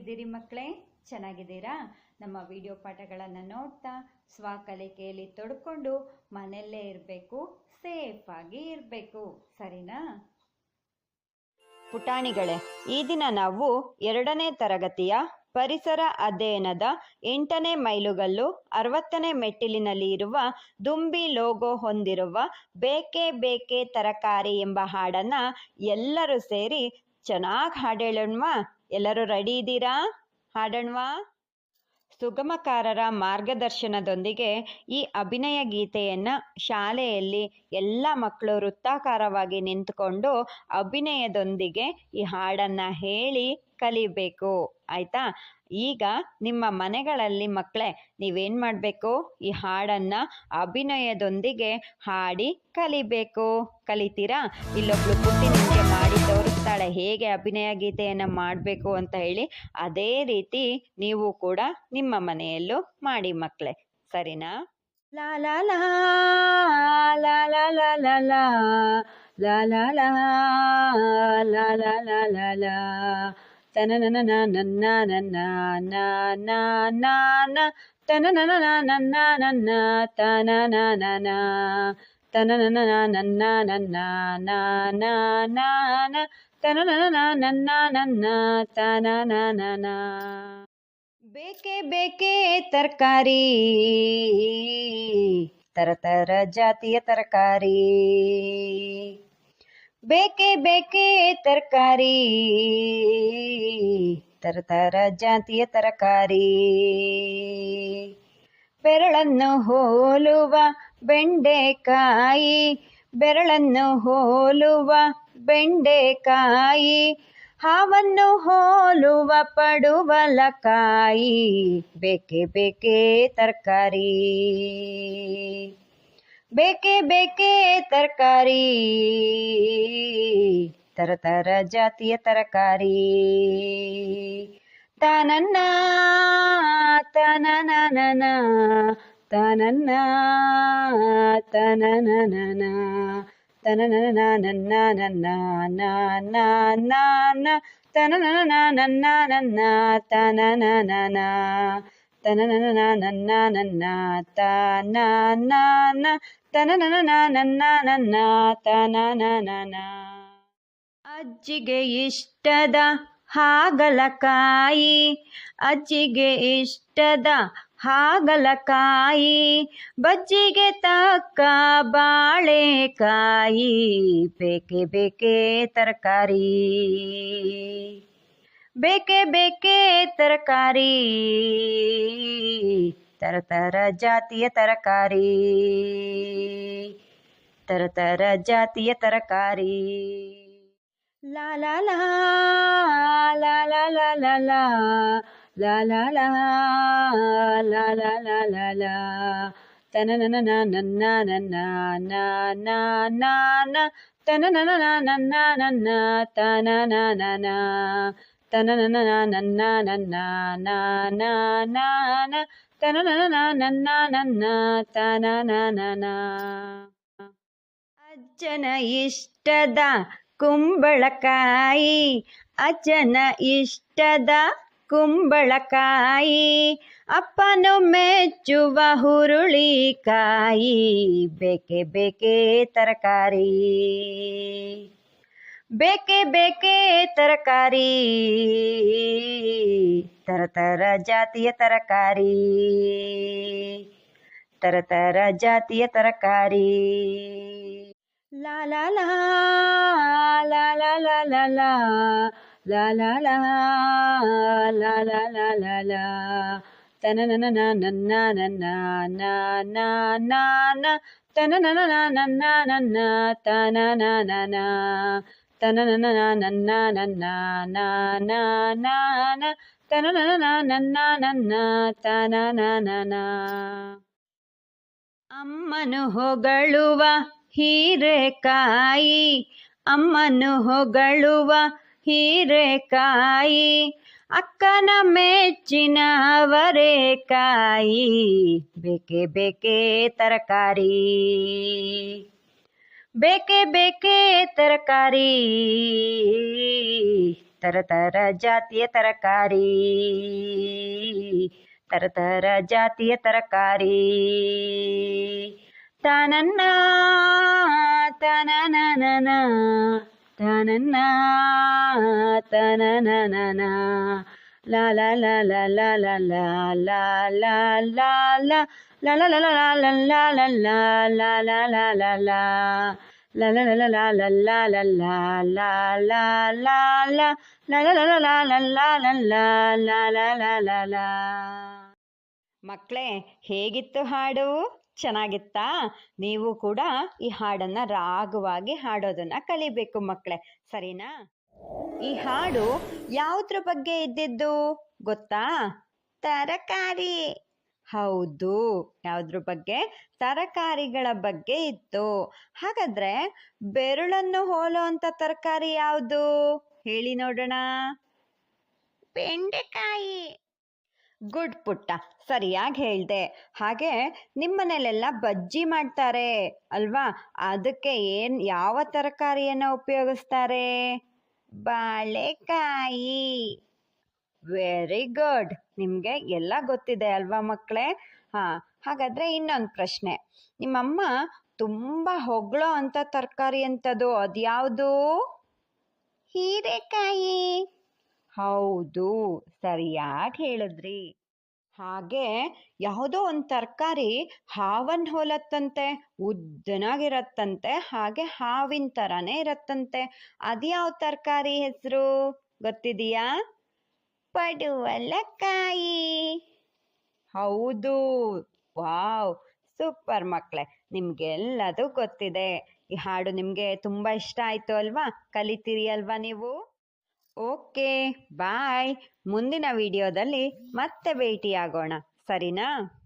ಹೇಗಿದ್ದೀರಿ ಮಕ್ಕಳೇ? ಚೆನ್ನಾಗಿದ್ದೀರಾ? ನಮ್ಮ ವಿಡಿಯೋ ಪಾಠಗಳನ್ನು ನೋಡ್ತಾ ಸ್ವಕಲಿಕೆಯಲ್ಲಿ ತೊಡ್ಕೊಂಡು ಮನೆಯಲ್ಲೇ ಇರಬೇಕು ಸೇಫಾಗಿ ಇರಬೇಕು. ಸರಿನಾ? ಪುಟಾಣಿಗಳೇ, ಈ ದಿನ ನಾವು ಎರಡನೇ ತರಗತಿಯ ಪರಿಸರ ಅಧ್ಯಯನದ ಎಂಟನೇ ಮೈಲುಗಲ್ಲು ಅರವತ್ತನೇ ಮೆಟ್ಟಿಲಿನಲ್ಲಿ ಇರುವ ದುಂಬಿ ಲೋಗೋ ಹೊಂದಿರುವ ಬೇಕೆ ಬೇಕೆ ತರಕಾರಿ ಎಂಬ ಹಾಡನ್ನ ಎಲ್ಲರೂ ಸೇರಿ ಚೆನ್ನಾಗಿ ಹಾಡೇಳೋಣ್ವಾ? ಎಲ್ಲರೂ ರೆಡಿ ಇದ್ದೀರಾ? ಹಾಡಣ್ವಾ? ಸುಗಮಕಾರರ ಮಾರ್ಗದರ್ಶನದೊಂದಿಗೆ ಈ ಅಭಿನಯ ಗೀತೆಯನ್ನು ಶಾಲೆಯಲ್ಲಿ ಎಲ್ಲ ಮಕ್ಕಳು ವೃತ್ತಾಕಾರವಾಗಿ ನಿಂತ್ಕೊಂಡು ಅಭಿನಯದೊಂದಿಗೆ ಈ ಹಾಡನ್ನು ಹೇಳಿ ಕಲಿಬೇಕು. ಆಯಿತಾ? ಈಗ ನಿಮ್ಮ ಮನೆಗಳಲ್ಲಿ ಮಕ್ಕಳೇ ನೀವೇನು ಮಾಡಬೇಕು? ಈ ಹಾಡನ್ನು ಅಭಿನಯದೊಂದಿಗೆ ಹಾಡಿ ಕಲಿಬೇಕು. ಕಲಿತೀರಾ? ಇಲ್ಲೊಬ್ಳು ಪುಟ್ಟಿ ನಿಮಗೆ ಮಾಡಿ ತೋರಿಸ್ತಾಳೆ ಹೇಗೆ ಅಭಿನಯ ಗೀತೆಯನ್ನು ಮಾಡಬೇಕು ಅಂತ ಹೇಳಿ ಅದೇ ರೀತಿ ನೀವು ಕೂಡ ನಿಮ್ಮ ಮನೆಯಲ್ಲೂ ಮಾಡಿ ಮಕ್ಕಳೇ ಸರಿನಾ ಲಾ ಲಾ ಲಾ ಲಾ ಲಾ ಲಾ ಲಾ ಲಾ ಲಾ ಲಾ ಲಾ ಲಾ ಲಾ ಲಾ ಲಾ ಲಾ ತನನನ ನನ್ನ ನನ್ನ ನ ನನ್ನ ನನ್ನ ತನ ತನನನ ನನ್ನ ನನ್ನ ತನ ನನ ತನನನ ನನ್ನ ನನ್ನ ನನ್ನ ನನ್ನ ತನನ ನನ ಬೇಕೆ ಬೇಕೆ ತರಕಾರಿ ತರತರ ತರ ಜಾತಿಯ ತರಕಾರಿ. ಬೇಕೇ ಬೇಕೇ ತರಕಾರಿ, ತರ ತರ ಜಾತಿಯ ತರಕಾರಿ. ಬೆರಳನ್ನು ಹೋಲುವ ಬೆಂಡೆಕಾಯಿ, ಬೆರಳನ್ನು ಹೋಲುವ ಬೆಂಡೆಕಾಯಿ, ಹಾವನ್ನು ಹೋಲುವ ಪಡುವಲಕಾಯಿ, ಬೇಕೆ ಬೇಕೆ ತರಕಾರಿ. ಬೇಕೆ ಬೇಕೆ ತರಕಾರಿ ತರತರ ತರ ಜಾತಿಯ ತರಕಾರಿ. ತನನ್ನ ತನನನ ತನನ್ನ ತನನನ ಅಜ್ಜಿಗೆ ಇಷ್ಟದ ಹಾಗಲಕಾಯಿ, ಅಜ್ಜಿಗೆ ಇಷ್ಟದ ಹಾಗಲಕಾಯಿ, ಬಜ್ಜಿಗೆ ತಕ್ಕ ಬಾಳೆಕಾಯಿ, ಬೇಕೆ ಬೇಕೆ ತರಕಾರಿ. ಬೇಕೆ ಬೇಕೆ ತರಕಾರಿ, ತರ ತರ ಜಾತಿಯ ತರಕಾರಿ. ತರ ತರ ಜಾತಿಯ ತರಕಾರಿ. ಲಾ ಲಾ ಲಾ ಲಾ ಲಾ ಲಾ ಲಾ ಲಾ ಲಾ ಲಾ ಲಾ ಲಾ ಲಾ ಲಾ ಲಾ ಲಾ ತನನನ ನನ್ನ ನನ್ನ ನ ನ ನ ನ ತನನನ ನನ್ನ ನನ್ನ ತನನ ನನ ತನನನ ನನ್ನ ನನ್ನ ನ ನ ನ ನ ತನನನ ನನ್ನ ನನ್ನ ತನನ ನನ ಅಜ್ಜನ ಇಷ್ಟದ ಕುಂಬಳಕಾಯಿ, ಅಜ್ಜನ ಇಷ್ಟದ ಕುಂಬಳಕಾಯಿ, ಅಪ್ಪನು ಮೆಚ್ಚುವ ಹುರುಳಿಕಾಯಿ ಬೇಕೆ ಬೇಕೆ ತರಕಾರಿ. ಬೇಕೆ ಬೇಕೆ ತರಕಾರಿ, ತರ ತರ ಜಾತಿಯ ತರಕಾರಿ. ತರ ತರ ಜಾತಿಯ ತರಕಾರಿ. ಲಾ ಲಾ ಲಾ ಲಾ. ಲಾ ಲಾ ಲಾ ಲಾ ಲಾ ಲಾ ಲಾ ಲಾ ಲಾ ಲಾ ಲಾ ಲಾ ತನನನ ನನ್ನ ನನ್ನ ನ ನ ನ ನ ತನನನ ನನ್ನ ನನ್ನ ತನನ ನನ ತನನನ ನನ್ನ ನನ್ನ ನ ನ ನ ನ ತನನನ ನನ್ನ ನನ್ನ ತನನ ನನ ಅಮ್ಮನು ಹೊಗಳುವ ಹೀರೆಕಾಯಿ ಅಮ್ಮನು ಹೊಗಳುವ ಹೀರೆಕಾಯಿ, ಅಕ್ಕನ ಅವರೆಕಾಯಿ ಬೇಕೆ ಬೇಕೆ ತರಕಾರಿ. ಬೇಕೆ ಬೇಕೆ ತರಕಾರಿ ತರತರ ಜಾತಿಯ ತರಕಾರಿ ತರತರ ಜಾತಿಯ ತರಕಾರಿ. ತನನ್ನ ತನನನ ತನನ ಲಾ ಲಾ ಹೇಗಿತ್ತು ಹಾಡು ಚೆನ್ನಾಗಿತ್ತಾ? ನೀವು ಕೂಡ ಈ ಹಾಡನ್ನ ರಾಗವಾಗಿ ಹಾಡೋದನ್ನ ಕಲಿಬೇಕು ಮಕ್ಕಳೇ ಸರಿನಾ? ಈ ಹಾಡು ಯಾವುದ್ರ ಬಗ್ಗೆ ಇದ್ದಿದ್ದು ಗೊತ್ತಾ? ತರಕಾರಿ. ಹೌದು, ಯಾವುದ್ರ ಬಗ್ಗೆ? ತರಕಾರಿಗಳ ಬಗ್ಗೆ ಇತ್ತು. ಹಾಗಾದ್ರೆ ಬೆರಳನ್ನು ಅಂತ ತರಕಾರಿ ಯಾವುದು? ಹೇಳಿ ನೋಡೋಣ. ಬೆಂಡೆಕಾಯಿ. ಗುಡ್ ಪುಟ್ಟ. ಸರಿಯಾಗಿ ಹೇಳ್ದೆ. ಹಾಗೆ ನಿಮ್ಮನೇಲೆಲ್ಲ ಬಜ್ಜಿ ಮಾಡ್ತಾರೆ ಅಲ್ವಾ? ಅದಕ್ಕೆ ಏನ್ ಯಾವ ತರಕಾರಿಯನ್ನು ಉಪಯೋಗಿಸ್ತಾರೆ? ಬಾಳೆಕಾಯಿ. ವೆರಿ ಗುಡ್ ನಿಮಗೆ ಎಲ್ಲ ಗೊತ್ತಿದೆ ಅಲ್ವಾ ಮಕ್ಕಳೇ? ಹಾ, ಹಾಗಾದ್ರೆ ಇನ್ನೊಂದು ಪ್ರಶ್ನೆ. ನಿಮ್ಮಮ್ಮ ತುಂಬಾ ಹೊಗಳೋ ಅಂತ ತರಕಾರಿ ಅಂತದು ಅದ್ಯಾವುದು? ಹೀರೆಕಾಯಿ. ಹೌದು, ಸರಿಯಾಗಿ ಹೇಳಿದ್ರಿ. ಹಾಗೆ ಯಾವುದೋ ಒಂದು ತರಕಾರಿ ಹಾವನ್ ಹೋಲತ್ತಂತೆ, ಉದ್ದನಾಗಿರತ್ತಂತೆ, ಹಾಗೆ ಹಾವಿನ ಥರನೇ ಇರತ್ತಂತೆ. ಅದ್ಯಾವ ತರಕಾರಿ ಹೆಸರು ಗೊತ್ತಿದೆಯಾ? ಪಡುವಲಕಾಯಿ. ಹೌದು, ವಾವ್, ಸೂಪರ್ ಮಕ್ಕಳೇ ನಿಮ್ಗೆಲ್ಲದೂ ಗೊತ್ತಿದೆ. ಈ ಹಾಡು ನಿಮಗೆ ತುಂಬ ಇಷ್ಟ ಆಯ್ತು ಅಲ್ವಾ? ಕಲಿತೀರಿ ಅಲ್ವಾ ನೀವು? Okay bye. ಮುಂದಿನ ವಿಡಿಯೋದಲ್ಲಿ ಮತ್ತೆ ಭೇಟಿಯಾಗೋಣ. ಸರಿನಾ?